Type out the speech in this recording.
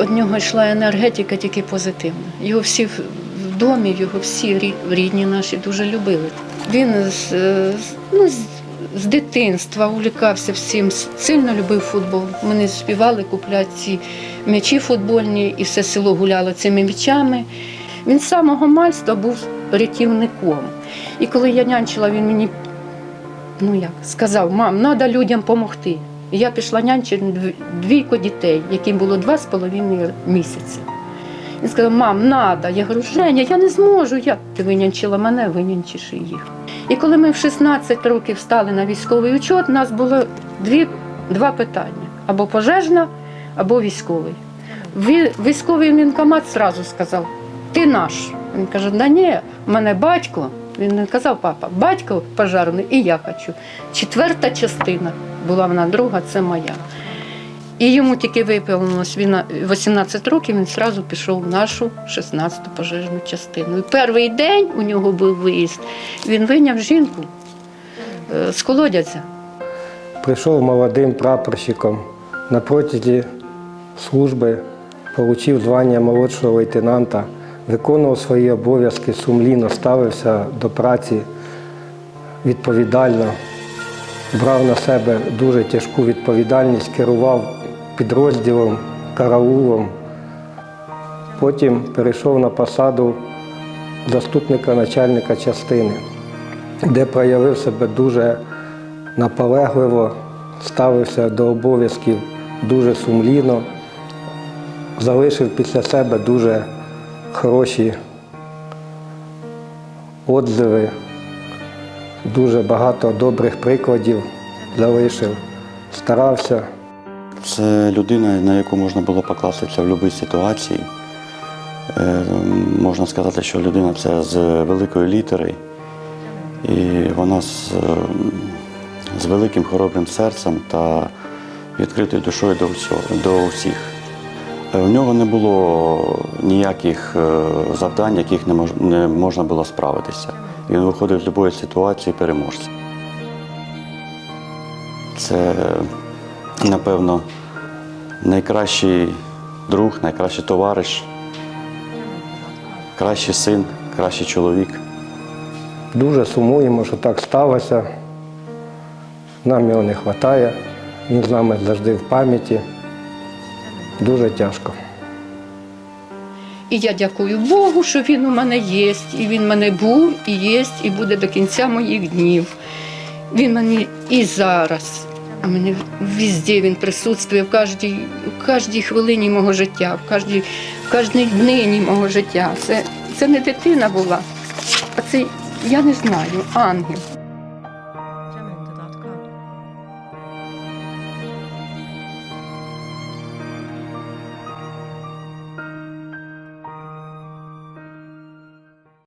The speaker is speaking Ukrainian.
від нього йшла енергетика тільки позитивна. Його всі в домі, його всі рідні наші дуже любили. Він з, е, ну, з, дитинства увлікався всім, сильно любив футбол. Не співали купляти м'ячі футбольні, і все село гуляло цими м'ячами. Він з самого мальства був рятівником. І коли я нянчила, він мені ну як, сказав, мам, треба людям допомогти. Я пішла нянчити двійко дітей, яким було два з половиною місяці. Він сказав, мам, треба. Я говорю, Женя, я не зможу. Як ти винянчила мене, винянчиш їх. І коли ми в 16 років стали на військовий учет, у нас було дві, два питання: або пожежна, або військовий. Ві- Військовий воєнкомат одразу сказав, ти наш. Він каже, да ні, в мене батько. Він не казав папа, батько пожарний і я хочу. Четверта частина була вона друга, це моя. І йому тільки виповнилось він 18 років, він одразу пішов в нашу 16-ту пожежну частину. І перший день у нього був виїзд. Він вийняв жінку е, з колодязя. Прийшов молодим прапорщиком на протязі служби, отримав звання молодшого лейтенанта, виконував свої обов'язки сумлінно, ставився до праці відповідально, брав на себе дуже тяжку відповідальність, керував підрозділом, караулом. Потім перейшов на посаду заступника начальника частини, де проявив себе дуже наполегливо, ставився до обов'язків дуже сумлінно, залишив після себе дуже хороші отзиви, дуже багато добрих прикладів залишив, старався. Це людина, на яку можна було покластися в будь-якій ситуації. Е, Можна сказати, що людина це з великої літери, і вона з, з великим хоробрим серцем та відкритою душою до, всього, до всіх. У нього не було ніяких е, завдань, яких не, можна було справитися. Він виходив з будь-якої ситуації переможцем. Це, напевно, найкращий друг, найкращий товариш, кращий син, кращий чоловік. Дуже сумуємо, що так сталося. Нам його не вистачає. Він з нами завжди в пам'яті. Дуже тяжко. І я дякую Богу, що він у мене є, і він в мене був, і є, і буде до кінця моїх днів. Він мені і зараз, а мене везде він присутствує в кожній, в кожній хвилині мого життя, в кожній, в кожній днині мого життя. Це, це не дитина була, а це, я не знаю, ангел.